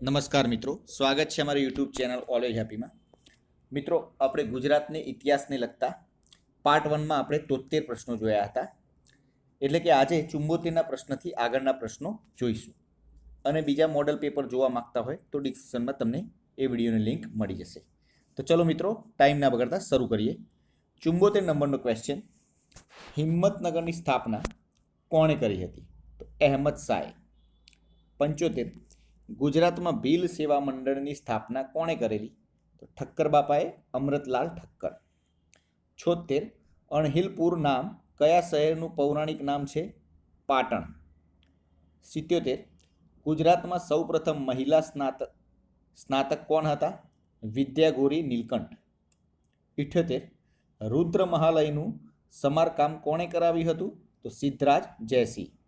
નમસ્કાર મિત્રો. સ્વાગત છે અમારી યુટ્યુબ ચેનલ ઓલવેજ હેપીમાં મિત્રો, આપણે ગુજરાતને ઇતિહાસને લગતા પાર્ટ વનમાં આપણે તોતેર પ્રશ્નો જોયા હતા. એટલે કે આજે ચુંબોતેરના પ્રશ્નથી આગળના પ્રશ્નો જોઈશું. અને બીજા મોડલ પેપર જોવા માગતા હોય તો ડિસ્ક્રિપ્શનમાં તમને એ વિડીયોની લિંક મળી જશે. તો ચલો મિત્રો ટાઈમ ના બગડતા શરૂ કરીએ. ચુંબોતેર નંબરનો ક્વેશ્ચન હિંમતનગરની સ્થાપના કોણે કરી હતી? તો અહેમદ શાહે. પંચોતેર ગુજરાતમાં ભીલ સેવા મંડળની સ્થાપના કોણે કરેલી? તો ઠક્કર બાપાએ અમૃતલાલ ઠક્કર. છોતેર, અણહિલપુર નામ કયા શહેરનું પૌરાણિક નામ છે? પાટણ. સિત્યોતેર, ગુજરાતમાં સૌપ્રથમ મહિલા સ્નાતક સ્નાતક કોણ હતા? વિદ્યાગોરી નીલકંઠ. ઇઠ્યોતેર, રુદ્ર મહાલયનું સમારકામ કોણે કરાવ્યું હતું? તો સિદ્ધરાજ જયસિંહ.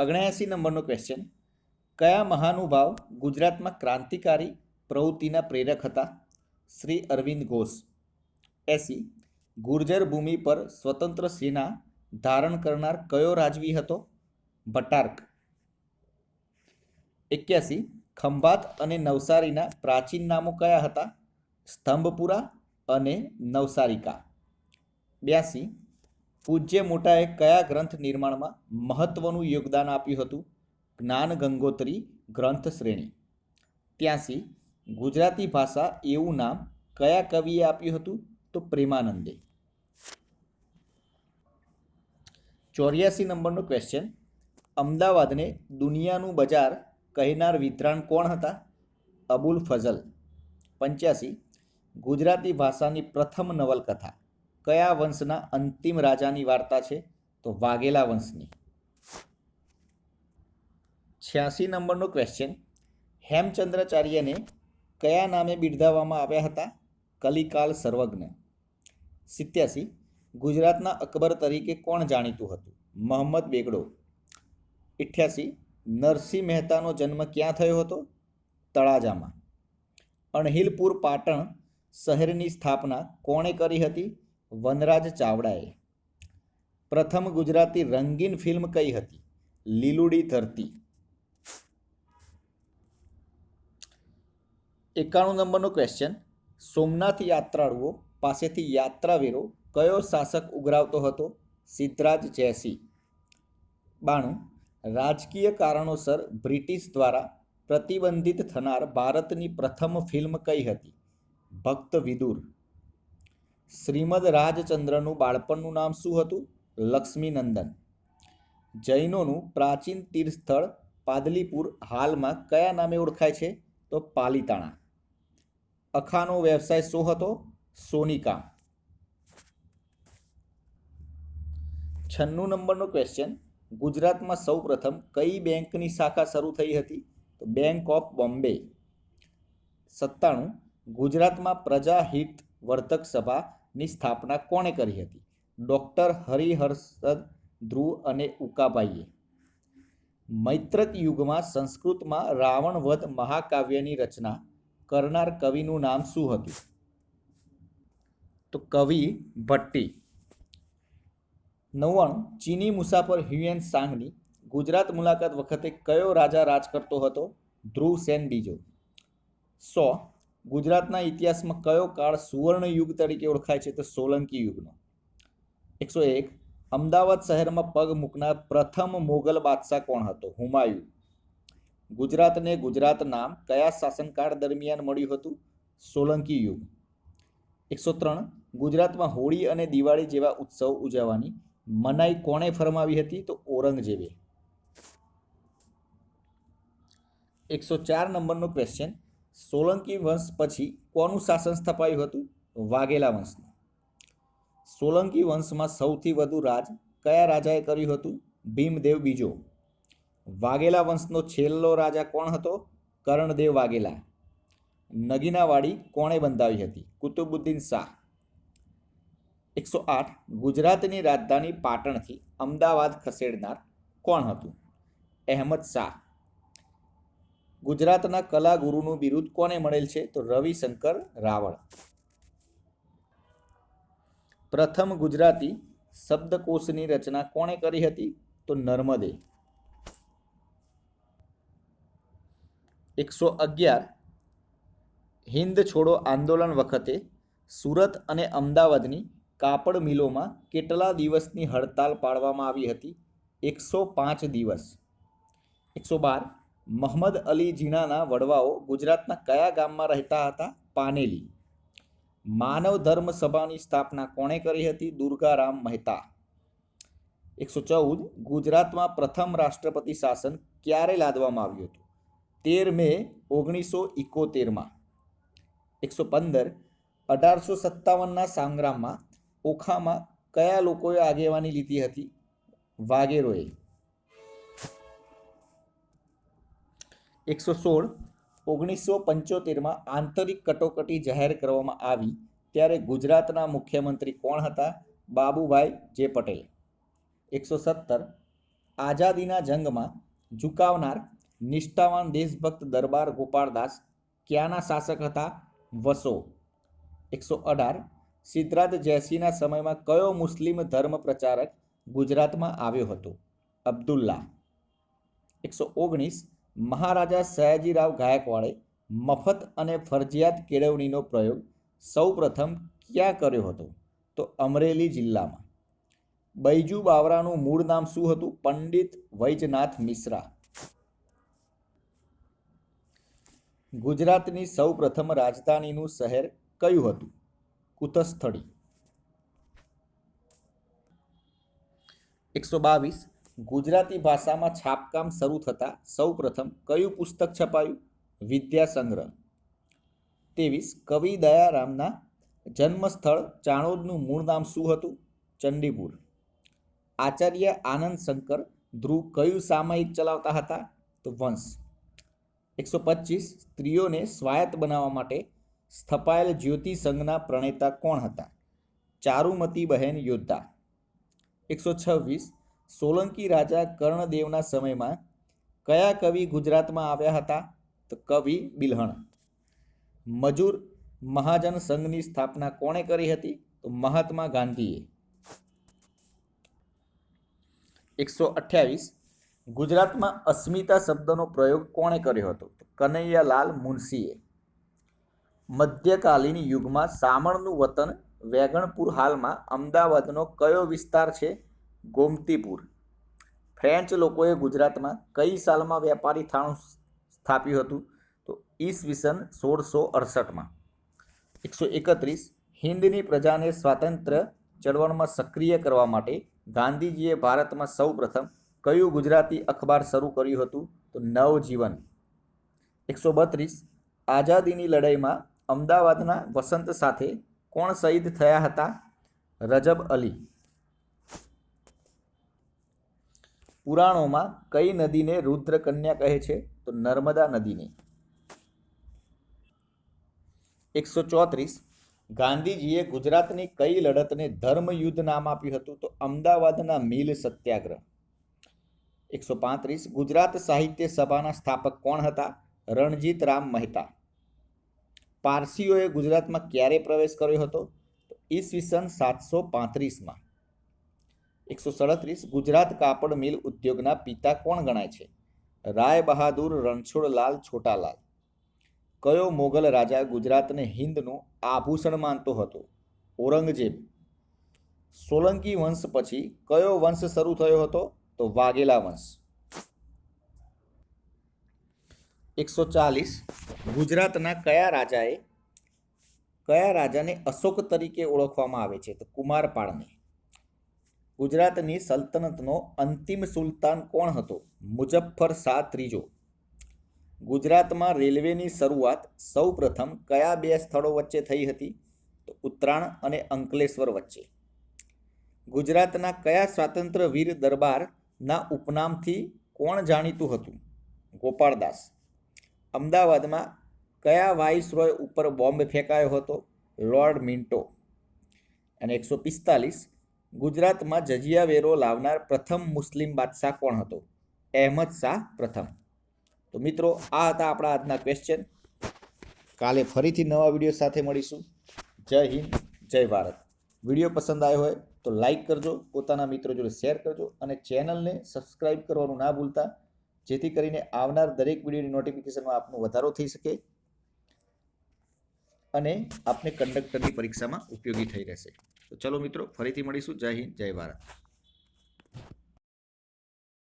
ઓગણ્યાસી નંબરનો ક્વેશ્ચન કયા મહાનુભાવ ગુજરાતમાં ક્રાંતિકારી પ્રવૃત્તિના પ્રેરક હતા? શ્રી અરવિંદ ઘોષ. એસી ગુર્જર ભૂમિ પર સ્વતંત્ર સેના ધારણ કરનાર કયો રાજવી હતો? ભટાર્ક. એક્યાસી. ખંભાત અને નવસારીના પ્રાચીન નામો કયા હતા? સ્તંભપુરા અને નવસારિકા. બ્યાસી. પૂજ્ય મોટાએ કયા ગ્રંથ નિર્માણમાં મહત્વનું યોગદાન આપ્યું હતું? જ્ઞાન ગંગોત્રી, ગ્રંથ શ્રેણી. ત્યાંસી ગુજરાતી ભાષા એવું નામ કયા કવિએ આપ્યું હતું? તો પ્રેમાનંદે. ચોર્યાસી નંબરનો ક્વેશ્ચન અમદાવાદને દુનિયાનું બજાર કહેનાર વિદ્વાન કોણ હતા? અબુલ ફઝલ. પંચ્યાસી. ગુજરાતી ભાષાની પ્રથમ નવલકથા. કયા વંશના અંતિમ રાજાની વાર્તા છે? તો વાઘેલા વંશની. છ્યાસી નંબરનો ક્વેશ્ચન હેમચંદ્રાચાર્યને કયા નામે બિરદાવવામાં આવ્યા હતા? કલિકાલ સર્વજ્ઞ. સિત્યાસી. ગુજરાતના અકબર તરીકે કોણ જાણીતું હતું? મોહમ્મદ બેગડો. ઇઠ્યાસી. નરસિંહ મહેતાનો જન્મ ક્યાં થયો હતો? તળાજામાં. અણહિલપુર પાટણ શહેરની સ્થાપના કોણે કરી હતી? વનરાજ ચાવડાએ પ્રથમ ગુજરાતી રંગીન ફિલ્મ કઈ હતી? લીલુડી ધરતી. એકાણું નંબરનો ક્વેશ્ચન સોમનાથ યાત્રાળુઓ પાસેથી યાત્રાવીરો કયો શાસક ઉઘરાવતો હતો? સિદ્ધરાજ જયસિંહ. બાણું. રાજકીય કારણોસર બ્રિટિશ દ્વારા પ્રતિબંધિત થનાર ભારતની પ્રથમ ફિલ્મ કઈ હતી? ભક્ત વિદુર. શ્રીમદ રાજચંદ્રનું બાળપણનું નામ શું હતું? લક્ષ્મીનંદન. જૈનોનું પ્રાચીન તીર્થસ્થળ પાદલીપુર હાલમાં કયા નામે ઓળખાય છે? તો પાલીતાણા. અખાનો વ્યવસાય શું હતો? સોનિકા. છન્નું નંબરનો ક્વેશ્ચન ગુજરાતમાં સૌપ્રથમ કઈ બેંકની શાખા શરૂ થઈ હતી? તો બેંક ઓફ બોમ્બે. સત્તાણું. ગુજરાતમાં પ્રજાહિત વર્તક સભાની સ્થાપના કોણે કરી હતી? ડૉક્ટર હરિહર્ષદ ધ્રુવ અને ઉકાબાઈએ. મૈત્રક યુગમાં સંસ્કૃતમાં રાવણવધ મહાકાવ્યની રચના કરનાર કવિનું નામ શું હતું? તો કવિ ભટ્ટી. નવ્વાણું, ચીની મુસાફર હ્યુએન સાંગની ગુજરાત મુલાકાત વખતે કયો રાજા રાજ કરતો હતો? ધ્રુવ સેન બીજો. સો ગુજરાતના ઇતિહાસમાં કયો કાળ સુવર્ણ યુગ તરીકે ઓળખાય છે તો સોલંકી યુગનો? એકસો એક. અમદાવાદ શહેરમાં પગ મૂકનાર પ્રથમ મોગલ બાદશાહ કોણ હતો? હુમાયુ. ગુજરાતને ગુજરાત નામ કયા શાસનકાળ દરમિયાન મળ્યું હતું? સોલંકી યુગ. એકસો ત્રણ. ગુજરાતમાં હોળી અને દિવાળી જેવા ઉત્સવ ઉજવવાની મનાઈ કોણે ફરમાવી હતી? તો ઔરંગઝેબે. એકસો ચાર નંબરનો ક્વેશ્ચન સોલંકી વંશ પછી કોનું શાસન સ્થપાયું હતું? વાઘેલા વંશનું. સોલંકી વંશમાં સૌથી વધુ રાજ કયા રાજાએ કર્યું હતું? ભીમદેવ બીજો. વાઘેલા વંશનો છેલ્લો રાજા કોણ હતો? કરણદેવ વાઘેલા. નગીનાવાડી કોણે બંધાવી હતી? કુતુબુદ્દીન શાહ. એકસો આઠ. ગુજરાતની રાજધાની પાટણથી અમદાવાદ ખસેડનાર કોણ હતું? અહેમદ શાહ. ગુજરાતના કલા ગુરુનું બિરુદ કોને મળેલ છે? તો રવિશંકર રાવળ. પ્રથમ ગુજરાતી શબ્દકોશની રચના કોણે કરી હતી? તો નર્મદે. એકસો અગિયાર. હિન્દ છોડો આંદોલન વખતે સુરત અને અમદાવાદની કાપડ મિલોમાં કેટલા દિવસની હડતાલ પાડવામાં આવી હતી? એકસો પાંચ દિવસ. એકસો બાર. મહમદ અલી જીણાના વડવાઓ ગુજરાતના કયા ગામમાં રહેતા હતા? પાનેલી. માનવ ધર્મ સભાની સ્થાપના કોણે કરી હતી? દુર્ગારામ મહેતા. એકસો ચૌદ, ગુજરાતમાં પ્રથમ રાષ્ટ્રપતિ શાસન ક્યારે લાદવામાં આવ્યું હતું? તેર મે, ઓગણીસો ઇકોતેરમાં. એકસો પંદર, અઢારસો સત્તાવનના સંગ્રામમાં ઓખામાં કયા લોકોએ આગેવાની લીધી હતી? વાગેરોએ એકસો સોળ, ઓગણીસો પંચોતેરમાં આંતરિક કટોકટી જાહેર કરવામાં આવી ત્યારે ગુજરાતના મુખ્યમંત્રી કોણ હતા? બાબુભાઈ જે પટેલ. એકસો સત્તર, આઝાદીના જંગમાં ઝુકાવનાર નિષ્ઠાવાન દેશભક્ત દરબાર ગોપાળદાસ ક્યાંના શાસક હતા? વસો. એકસો અઢાર, સિદ્ધરાજ જયસિંહના સમયમાં કયો મુસ્લિમ ધર્મ પ્રચારક ગુજરાતમાં આવ્યો હતો? અબ્દુલ્લા. એકસો ઓગણીસ મહારાજા સયાજીરાવ ગાયકવાડે મફત અને ફરજિયાત કેળવણીનો પ્રયોગ સૌપ્રથમ ક્યાં કર્યો હતો? તો અમરેલી જિલ્લામાં. બૈજુ બાવરાનું મૂળ નામ શું હતું? પંડિત વૈજનાથ મિશ્રા. ગુજરાતની સૌપ્રથમ રાજધાનીનું શહેર કયું હતું? કુતસ્થળી. એકસો બાવીસ ગુજરાતી ભાષામાં છાપકામ શરૂ થતાં સૌપ્રથમ કયું પુસ્તક છપાયું? વિદ્યા સંગ્રહ ત્રેવીસ, કવિ દયારામના જન્મસ્થળ ચાણોદનું મૂળ નામ શું હતું? ચંડીપુર. આચાર્ય આનંદ શંકર ધ્રુવ કયું સામયિક ચલાવતા હતા? તો વંશ. એકસો પચીસ, સ્ત્રીઓને સ્વાયત્ત બનાવવા માટે સ્થપાયેલ જ્યોતિ સંઘના પ્રણેતા કોણ હતા? ચારુમતી બહેન યોદ્ધા. એકસો છવ્વીસ સોલંકી રાજા કર્ણદેવના સમયમાં કયા કવિ ગુજરાતમાં આવ્યા હતા? તો કવિ બિલ્હણ. મજૂર મહાજન સંઘની સ્થાપના કોણે કરી હતી? તો મહાત્મા ગાંધીએ. એકસો અઠ્યાવીસ. ગુજરાતમાં અસ્મિતા શબ્દનો પ્રયોગ કોણે કર્યો હતો? કનૈયાલાલ મુનશીએ. મધ્યકાલીન યુગમાં સામણનું વતન વેગણપુર હાલમાં અમદાવાદનો કયો વિસ્તાર છે? ગોમતીપુર. ફ્રેન્ચ લોકોએ ગુજરાતમાં કઈ સાલમાં વેપારી થાણું સ્થાપ્યું હતું? તો ઈસવીસન સોળસો અડસઠમાં. એકસો એકત્રીસ, હિન્દની પ્રજાને સ્વાતંત્ર્ય ચળવળમાં સક્રિય કરવા માટે ગાંધીજીએ ભારતમાં સૌપ્રથમ કયું ગુજરાતી અખબાર શરૂ કર્યું હતું? તો નવજીવન. એકસો બત્રીસ, આઝાદીની લડાઈમાં અમદાવાદના વસંત સાથે કોણ શહીદ થયા હતા? રજબ અલી. પુરાણોમાં કઈ નદીને રુદ્રકન્યા કહે છે? તો નર્મદા નદીને. એકસો ચોત્રીસ. ગાંધીજીએ ગુજરાતની કઈ લડતને ધર્મયુદ્ધ નામ આપ્યું હતું? તો અમદાવાદના મિલ સત્યાગ્રહ. એકસો પાંત્રીસ. ગુજરાત સાહિત્ય સભાના સ્થાપક કોણ હતા? રણજીત રામ મહેતા. પારસીઓએ ગુજરાતમાં ક્યારે પ્રવેશ કર્યો હતો? તો ઈસવીસન સાતસો પાંત્રીસમાં. એકસો સડત્રીસ ગુજરાત કાપડ મિલ ઉદ્યોગના પિતા કોણ ગણાય છે? રાય બહાદુર રણછોડલાલ છોટાલાલ. કયો મોગલ રાજા ગુજરાતને હિન્દનું આભૂષણ માનતો હતો? ઔરંગઝેબ. સોલંકી વંશ પછી કયો વંશ શરૂ થયો હતો? તો વાઘેલા વંશ. એકસો ચાલીસ. ગુજરાતના કયા રાજાએ, કયા રાજાને અશોક તરીકે ઓળખવામાં આવે છે? તો કુમારપાળને. ગુજરાતની સલ્તનતનો અંતિમ સુલતાન કોણ હતો? મુજફ્ફર શાહ ત્રીજો. ગુજરાતમાં રેલવેની શરૂઆત સૌપ્રથમ કયા બે સ્થળો વચ્ચે થઈ હતી? તો ઉત્તરાયણ અને અંકલેશ્વર વચ્ચે. ગુજરાતના કયા સ્વાતંત્ર્ય વીર દરબારના ઉપનામથી કોણ જાણીતું હતું? ગોપાળદાસ. અમદાવાદમાં કયા વાઇસરોય ઉપર બોમ્બ ફેંકાયો હતો? Lord Minto. અને એકસો પિસ્તાલીસ ગુજરાતમાં જજિયા વેરો લાવનાર પ્રથમ મુસ્લિમ બાદશાહ કોણ હતો? અહેમદ શાહ પ્રથમ. તો મિત્રો, આ હતા આપણા આજના ક્વેશ્ચન કાલે ફરીથી નવા વીડિયો સાથે મળીશું. જય હિન્દ, જય ભારત. વીડિયો પસંદ આવ્યો હોય તો લાઈક કરજો, પોતાના મિત્રો જોડે શેર કરજો અને ચેનલને સબસ્ક્રાઈબ કરવાનું ના ભૂલતા, જેથી કરીને આવનાર દરેક વિડીયોની નોટિફિકેશનમાં આપનો વધારો થઈ શકે અને આપને કંડક્ટરની પરીક્ષામાં ઉપયોગી થઈ રહેશે. તો ચલો મિત્રો ફરીથી મળીશું. જય હિન્દ જય ભારત.